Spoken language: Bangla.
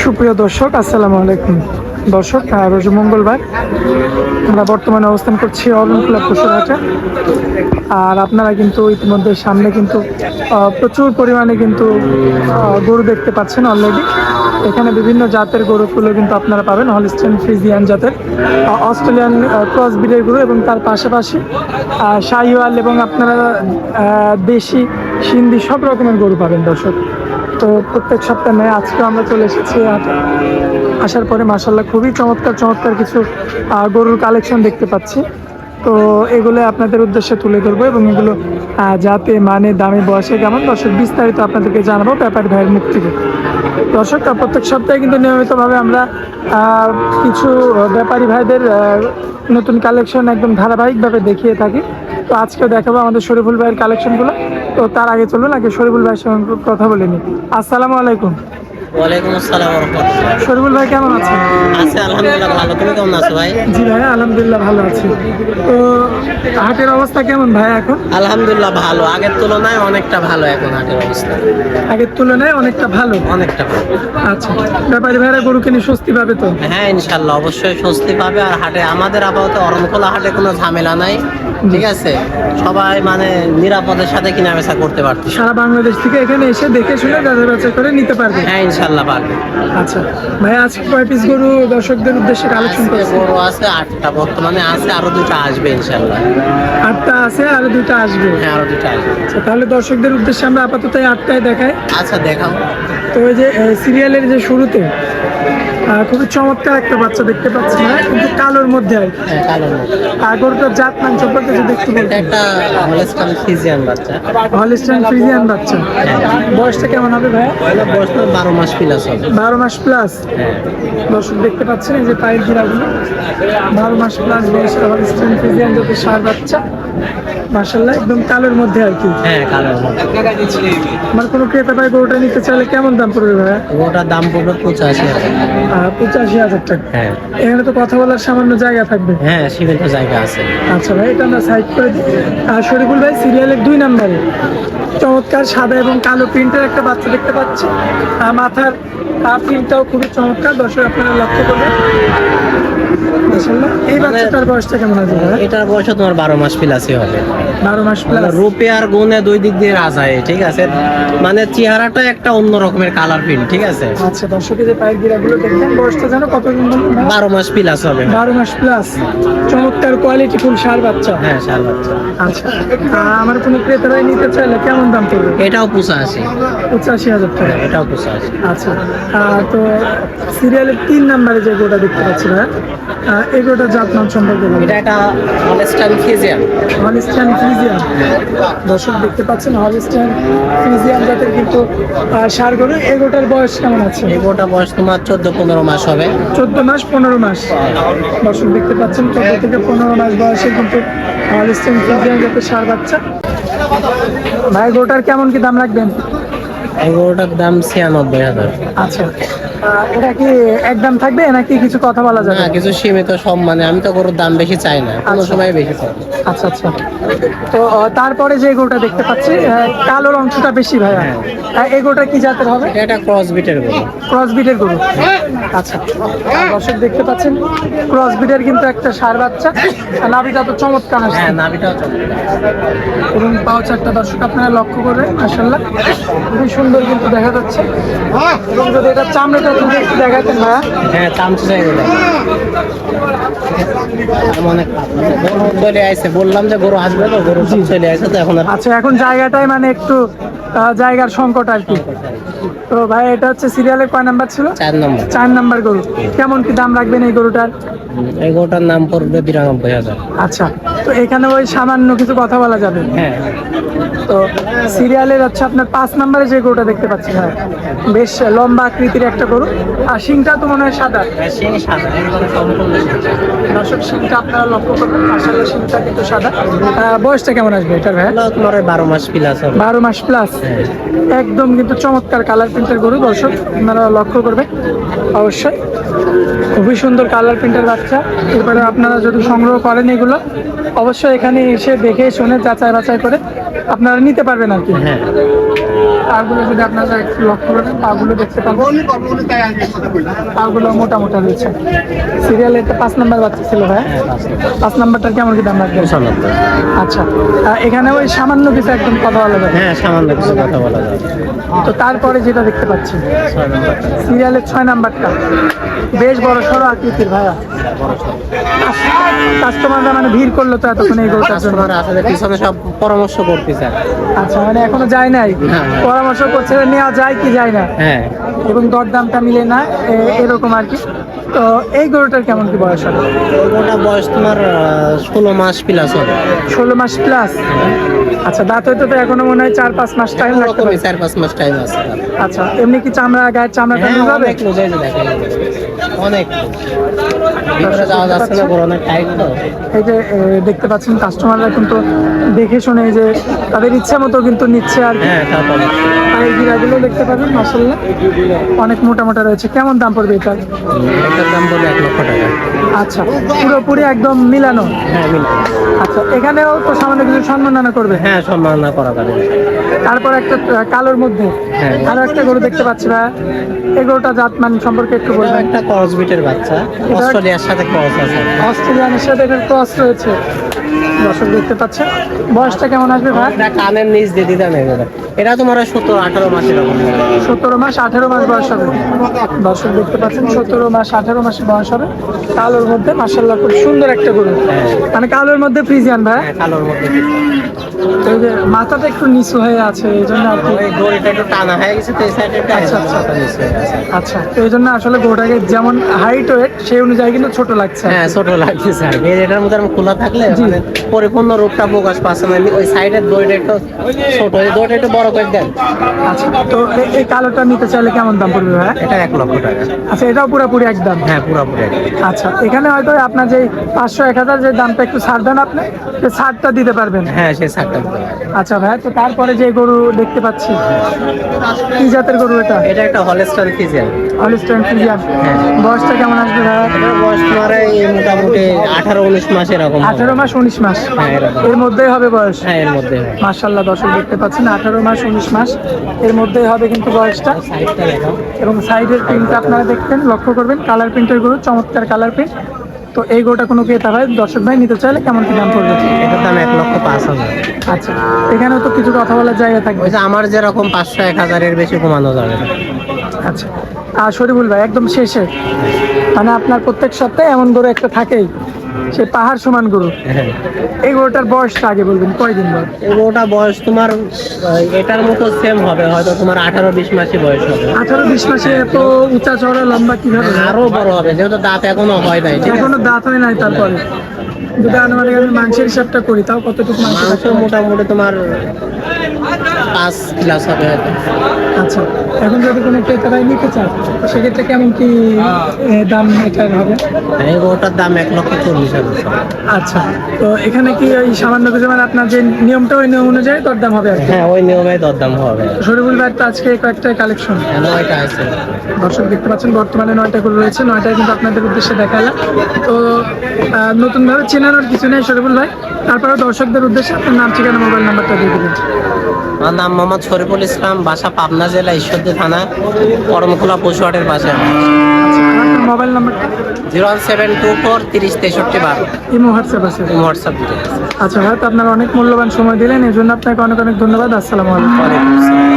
সুপ্রিয় দর্শক, আসসালামু আলাইকুম। দর্শক রোজ মঙ্গলবার। আমরা বর্তমানে অবস্থান করছি অরণকুলা পশুরহাটে আর আপনারা কিন্তু ইতিমধ্যে সামনে কিন্তু প্রচুর পরিমাণে কিন্তু গরু দেখতে পাচ্ছেন অলরেডি এখানে বিভিন্ন জাতের গরুগুলো কিন্তু আপনারা পাবেন, হলিস্টেন ফ্রিজিয়ান জাতের অস্ট্রেলিয়ান ক্রস ব্রিডের গরু এবং তার পাশাপাশি শাহিওয়াল এবং আপনারা দেশি, সিন্ধি সব রকমের গরু পাবেন দর্শক। তো প্রত্যেক সপ্তাহে নয় আজকে আমরা চলে এসেছি। আসার পরে মাসাল্লাহ খুবই চমৎকার চমৎকার কিছু গরুর কালেকশন দেখতে পাচ্ছি তো এগুলো আপনাদের উদ্দেশ্যে তুলে ধরবো এবং এগুলো যাতে মানে দামে, বয়সে কেমন দর্শক বিস্তারিত আপনাদেরকে জানাব ব্যাপার ভাইয়ের মুখ থেকে দর্শক প্রত্যেক সপ্তাহে কিন্তু নিয়মিতভাবে আমরা কিছু ব্যাপারী ভাইদের নতুন কালেকশন একদম ধারাবাহিকভাবে দেখিয়ে থাকি তো আজকেও দেখাবো আমাদের শরীফুল ভাইয়ের কালেকশনগুলো তো তার আগে চলুন আগে শরীফুল ভাইয়ের সঙ্গে কথা বলে নিই। আসসালামু আলাইকুম। ওয়ালাইকুম আসসালাম রহমতুল্লাহ। শরীফুল ভাই কেমন আছেন? আছে আলহামদুলিল্লাহ ভালো। তুমি কেমন আছো ভাই? জি ভাই আলহামদুলিল্লাহ ভালো আছি। তো হাটের অবস্থা কেমন ভাই এখন? আলহামদুলিল্লাহ ভালো। আগের তুলনায় অনেকটা ভালো এখন হাটের অবস্থা। আগের তুলনায় অনেকটা ভালো? অনেকটা ভালো। আচ্ছা। ব্যাপারী ভাইরা গরু কিনে স্বস্তি পাবে তো? হ্যাঁ ইনশাল্লাহ অবশ্যই স্বস্তি পাবে। আর হাটে আমাদের আপাতত অরণখোলা হাটে কোনো ঝামেলা নাই। ঠিক আছে? সবাই মানে নিরাপদের সাথে কিনা বেচা করতে পারছে সারা বাংলাদেশ থেকে এখানে এসে দেখে শুনে যাচাই বাছাই করে নিতে পারবে। হ্যাঁ ইনশাল্লাহ পারবে। আচ্ছা ভাই আজকে কয় পিস গরু দর্শকদের উদ্দেশ্যে কালেকশন করেছে বড় আছে আটটা বর্তমানে আছে আরও দুটো আসবে ইনশাল্লাহ। আটটা আছে আরও দুইটা আসবে? হ্যাঁ আরও দুটো আসবে। আচ্ছা তাহলে দর্শকদের উদ্দেশ্যে আমরা আপাতত আটটায় দেখাই। আচ্ছা দেখাও। তো ওই যে সিরিয়ালের যে শুরুতে খুবই চমৎকার একটা বাচ্চা দেখতে পাচ্ছি না কিন্তু কালোর মধ্যে আর কি। হ্যাঁ কালোর মধ্যে। জাত নাম সম্পর্কে যদি একটু এটা বলতেন একটা হলেস্টান ফিজিয়ান বাচ্চা। হলিস্টান ফ্রিজিয়ান বাচ্চা। বয়সটা কেমন হবে ভাই? এটা বয়স তো বারো মাস প্লাস হবে। বারো মাস প্লাস হ্যাঁ। দর্শক দেখতে পাচ্ছেন এই যে পায়ের গিরাগুলো বারো মাস প্লাস বয়সের হলিস্টান ফ্রিজিয়ান যাতে সার বাচ্চা। মার্শাল্লাহ একদম কালোর মধ্যে আর কি। হ্যাঁ কালোর মধ্যে। আমার কোনো ক্রেতা ভাই গরুটা নিতে চাইলে কেমন দাম পড়বে ভাইয়া ওটার দাম পড়বে পঁচাশি পঁচাশি হাজার টাকা। হ্যাঁ। এখানে তো কথা বলার সামান্য জায়গা থাকবে। হ্যাঁ সীমিত জায়গা আছে। আচ্ছা ভাই এটা আমরা সাইড করে দিই। আর শরীফুল ভাই সিরিয়ালের দুই নম্বরে। চমৎকার সাদা এবং কালো প্রিন্টের একটা বাচ্চা দেখতে পাচ্ছি। আর মাথার প্রিন্টটাও খুবই চমৎকার। দর্শক আপনারা লক্ষ্য করবেন। এই মানে- বাচ্চাটার বয়সটা কেমন আছে এটার বয়স তোমার বারো মাস প্লাসই হবে। বারো মাস মানে প্লাস রূপে আর গুণে দুই দিক দিয়ে রাজায় ঠিক আছে? মানে চেহারাটা একটা অন্য রকমের কালার প্রিন্ট ঠিক আছে? আচ্ছা দর্শকের যে পায়ের গিরাগুলো দেখবেন বয়সটা যেন কত? বারো মাস প্লাস হবে। বারো মাস প্লাস চমৎকার কোয়ালিটি ফুল সার বাচ্চা। হ্যাঁ সার বাচ্চা। আচ্ছা আমার কোনো ক্রেতারাই নিতে চাইলে কেমন দাম পড়বে? এটাও পুষা আছে পঁচাশি হাজার টাকা। এটাও পুষা আছে আচ্ছা তো সিরিয়ালের তিন নম্বরে যে গোটা দেখতে পাচ্ছি ভাই আহ, এই গোটা জাত নাম সম্পর্কে। এটা একটা হলেস্টান ফিজিয়ান হলিস্টান ফ্রিজিয়ান দর্শক দেখতে পাচ্ছেন হলিস্টান ফ্রিজিয়ান জাতের কিন্তু সার গরু। এই গোটার বয়স কেমন আছে? এগোটা বয়স তোমার চোদ্দ পনেরো মাস হবে। চোদ্দ মাস পনেরো মাস। দর্শক দেখতে পাচ্ছেন চোদ্দ থেকে পনেরো মাস বয়সে কিন্তু হলিস্টান ফ্রিজিয়ান জাতের সার বাচ্চা। ভাই গোটার কেমন কি দাম রাখবেন? এগোটার দাম ছিয়ানব্বই হাজার। আচ্ছা। এটা কি একদম থাকবে নাকি কিছু কথা বলা যাবে? না কিছু সীমিত সব মানে আমি তো গরুর দাম বেশি চাই না কোনো আচ্ছা। সময় বেশি চাই আচ্ছা আচ্ছা। তো তারপরে যে গরুটা দেখতে পাচ্ছি কালোর অংশটা বেশি ভাইয়া আহ, এই গরুটা কি জাতের হবে? এটা ক্রস বিটের গরু। ক্রস বিটের গরু। আচ্ছা। দর্শক দেখতে পাচ্ছেন ক্রস বিটের কিন্তু একটা সার বাচ্চা। নাভিটা তো চমৎকার আসছে। হ্যাঁ নাভিটাও এবং পাউচ একটা দর্শক আপনারা লক্ষ্য করবেন মাসাল্লাহ খুবই সুন্দর কিন্তু দেখা যাচ্ছে। এবং যদি এটা চামড়াটা একটু দেখাতেন হ্যাঁ চামচা চাই গেলে অনেক গরু চলে আসছে বললাম যে গরু আসবে তো গরু চলে আসছে তো এখন আচ্ছা এখন জায়গাটাই মানে একটু জায়গার সংকট আর কি। তো ভাই এটা হচ্ছে সিরিয়ালের কয় নাম্বার ছিল? চার নম্বর চার নাম্বার গরু। কেমন কি দাম রাখবেন এই গরুটার? এই গরুটার নাম পড়বে বিরানব্বই হাজার। আচ্ছা তো এখানে ওই সামান্য কিছু কথা বলা যাবে। হ্যাঁ। তো সিরিয়ালের হচ্ছে আপনার পাঁচ নাম্বারে যে গরুটা দেখতে পাচ্ছি ভাই। বেশ লম্বা আকৃতির একটা গরু। আর শিংটা তো মনে হয় সাদা। সাদা। দর্শক শিংটা আপনারা লক্ষ্য করবেন আসলে শিংটা কিন্তু সাদা। বয়সটা কেমন আসবে এটার ভাই তোমার বারো মাস প্লাস বারো মাস প্লাস একদম কিন্তু চমৎকার কালার প্রিন্টের গরু দর্শক আপনারা লক্ষ্য করবেন। অবশ্যই। খুবই সুন্দর কালার প্রিন্টের বাচ্চা। এরপরে আপনারা যদি সংগ্রহ করেন এগুলো অবশ্যই এখানে এসে দেখে শুনে যাচাই বাছাই করে আপনারা নিতে পারবেন আর কি। হ্যাঁ। পাগুলো যদি আপনারা একটু লক্ষ্য করেন পাগুলো দেখতে পাবেন। পাগুলো মোটা মোটা রয়েছে। সিরিয়াল এটা পাঁচ নাম্বার বাচ্চা ছিল ভাই। হ্যাঁ পাঁচ নম্বর। পাঁচ নাম্বারটার কেমন কি দাম রাখবেন? আচ্ছা। এখানে ওই সামান্য কিছু একদম কথা বলা যাবে। হ্যাঁ সামান্য কিছু কথা বলা যাবে। তো তারপরে যেটা দেখতে পাচ্ছি সিরিয়ালের ছয় নাম্বারটা বেশ বড় সড়ো আকৃতির ভাইয়া। কাস্টমাররা মানে ভিড় করল তো এতক্ষণ এই গরুটার জন্য। আসলে পিছনে সব পরামর্শ করতেছে। আচ্ছা মানে এখনও যায় নাই। পরামর্শ করছে নেওয়া যায় কি যায় না। হ্যাঁ। এবং দরদামটা মিলে না এরকম আর কি। তো এই গরুটার কেমন কি বয়স হবে? ওটা বয়স তোমার ষোলো মাস প্লাস হবে। ষোলো মাস প্লাস আচ্ছা দাঁত হইতে তো এখনও মনে হয় চার পাঁচ মাস টাইম লাগতে পারে। চার পাঁচ মাস টাইম আছে। আচ্ছা এমনি কি চামড়া গায়ের চামড়া হ্যাঁ, নিয়ে যাবে অনেক। লুজ হয়েছে দেখেন অনেক ভিতরে যাওয়া যাচ্ছে না বড় অনেক টাইট তো। এই যে দেখতে পাচ্ছেন কাস্টমাররা কিন্তু দেখে শুনে যে তাদের ইচ্ছা মতো কিন্তু নিচ্ছে আর হ্যাঁ তা তো অবশ্যই। আর এই গিরাগুলো দেখতে পাবেন মাসাল্লাহ অনেক মোটা মোটা রয়েছে। কেমন দাম পড়বে এটা এটার দাম বলে এক লক্ষ টাকা। আচ্ছা পুরোপুরি একদম মিলানো? হ্যাঁ মিলবে। আচ্ছা এখানেও তো সামান্য কিছু সম্মাননা করবে? হ্যাঁ সম্মাননা করা যাবে। তারপর একটা কালোর মধ্যে। হ্যাঁ। আরও একটা গরু দেখতে পাচ্ছি ভাই। এই গরুটা জাতমান সম্পর্কে একটু বলবেন। একটা বিটের বাচ্চা। অস্ট্রেলিয়ার সাথে ক্রস আছে। অস্ট্রেলিয়ানের সাথে এটার ক্রস রয়েছে। দর্শক দেখতে পাচ্ছে বয়সটা কেমন আসবে ভাই? এটা কানের নিচ দিয়ে নেই এটা তোমার সতেরো আঠারো মাস এরকম। সতেরো মাস আঠেরো মাস বয়স হবে। দর্শক দেখতে পাচ্ছেন সতেরো মাস আঠেরো মাস বয়স হবে। কালোর মধ্যে মাসাল্লাহ খুব সুন্দর একটা গরু। হ্যাঁ। মানে কালোর মধ্যে ফ্রিজিয়ান ভাই? হ্যাঁ কালোর মধ্যে মাথাটা একটু নিচু হয়ে আছে এই জন্য টানা হয়ে গেছে তো এই সাইডে আচ্ছা, আচ্ছা। আচ্ছা তো এই জন্য আসলে গরুটাকে যেমন হাইট ওয়েট সেই অনুযায়ী কিন্তু ছোট লাগছে। হ্যাঁ ছোট লাগছে। এই এটার মধ্যে খোলা থাকলে পরিপূর্ণ রূপটা প্রকাশ পাচ্ছে না। ওই সাইডের দড়িটা একটু ছোট ওই দড়িটা একটু বড় করে দেন। আচ্ছা তো এই কালোটা নিতে চাইলে কেমন দাম পড়বে ভাই এটা এক লক্ষ টাকা। আচ্ছা এটাও পুরোপুরি একদম হ্যাঁ পুরোপুরি। আচ্ছা এখানে হয়তো আপনার যে পাঁচশো এক হাজার যে দামটা একটু ছাড় দেন আপনি যে ছাড়টা দিতে পারবেন। হ্যাঁ সেই সারটা আচ্ছা ভাই তো তারপরে যে গরু দেখতে পাচ্ছি কি জাতের গরু এটা? এটা একটা হলেস্টন ফিজিয়ান হলিস্টাইন ফ্রিজিয়ান হ্যাঁ। বয়সটা কেমন আসবে ভাই বয়স তোমার এই মোটামুটি আঠারো উনিশ মাস এরকম। আঠারো মাস উনিশ মাস। হ্যাঁ, এর মধ্যেই হবে বয়স? হ্যাঁ এর মধ্যে মার্শাল্লাহ দর্শক দেখতে পাচ্ছেন আঠারো মাস উনিশ মাস। এর মধ্যেই হবে কিন্তু বয়সটা। এবং সাইডের প্রিন্ট আপনারা দেখবেন লক্ষ্য করবেন কালার প্রিন্টের গরু চমৎকার কালার প্রিন্ট তো এই গরুটা কোনো ক্রেতা ভাই দর্শক ভাই নিতে চাইলে কেমন কি দাম পড়বে? এটার দাম এক লক্ষ পাঁচ হাজার। আচ্ছা এখানেও তো কিছু কথা বলার জায়গা থাকবে। ওই যে আমার যেরকম পাঁচশো এক হাজারের বেশি কমানো যাবে। না আচ্ছা আর শরীফুল ভাই একদম শেষে। মানে আপনার প্রত্যেক সপ্তাহে এমন গরু একটা থাকেই। সে পাহাড় সমান গরু। হ্যাঁ। এই গরুটার বয়সটা আগে বলবেন কয়দিন বয়স? ওটা বয়স তোমার এটার মতো সেম হবে হয়তো তোমার আঠারো বিশ মাসে বয়স হবে। আঠারো বিশ মাসে এত উঁচা চড়া লম্বা কীভাবে? হয়? আরও বড় হবে যেহেতু দাঁত এখনও হয় নাই এখনও দাঁত হয় নাই তারপরে। যদি আনুমানিক আমি মাংসের হিসাবটা করি তাও কতটুকু মাংস? মোটামুটি তোমার পাঁচ প্লাস হবে হয়তো আচ্ছা এখন যদি কোনো ক্রেতারাই নিতে চায় সেক্ষেত্রে কেমন কি দাম এটার হবে? এই গরুটার দাম এক লক্ষ চল্লিশ হাজার আচ্ছা তো এখানে কি ওই সামান্য কিছু মানে আপনার যে নিয়মটা ওই নিয়ম অনুযায়ী দরদাম হবে হ্যাঁ ওই নিয়মে দরদাম হবে। শরীফুল ভাই তো আজকে কয়েকটা কালেকশন হ্যাঁ, নয়টা আছে। দর্শক দেখতে পাচ্ছেন বর্তমানে নয়টা করে রয়েছে নয়টায় কিন্তু আপনাদের উদ্দেশ্যে দেখালাম। তো নতুনভাবে চেনানোর কিছু নেই শরীফুল ভাই। তারপরে দর্শকদের উদ্দেশ্যে আপনার নাম ঠিকানা মোবাইল নাম্বারটা দিয়ে দেবেন। আমার নাম মোহাম্মদ শরীফুল ইসলাম বাসা পাবনা জেলা ঈশ্বরদী থানা করমখোলা পশুহাটের পাশে। আপনার mobile number zero one seven two four তিরিশ তেষট্টি বারো। ইমো হোয়াটসঅ্যাপ আছে। ইমো হোয়াটসঅ্যাপ দিতে আচ্ছা হয়তো তো আপনারা অনেক মূল্যবান সময় দিলেন এই জন্য আপনাকে অনেক অনেক ধন্যবাদ। আসসালামু আলাইকুম। আসসালাম।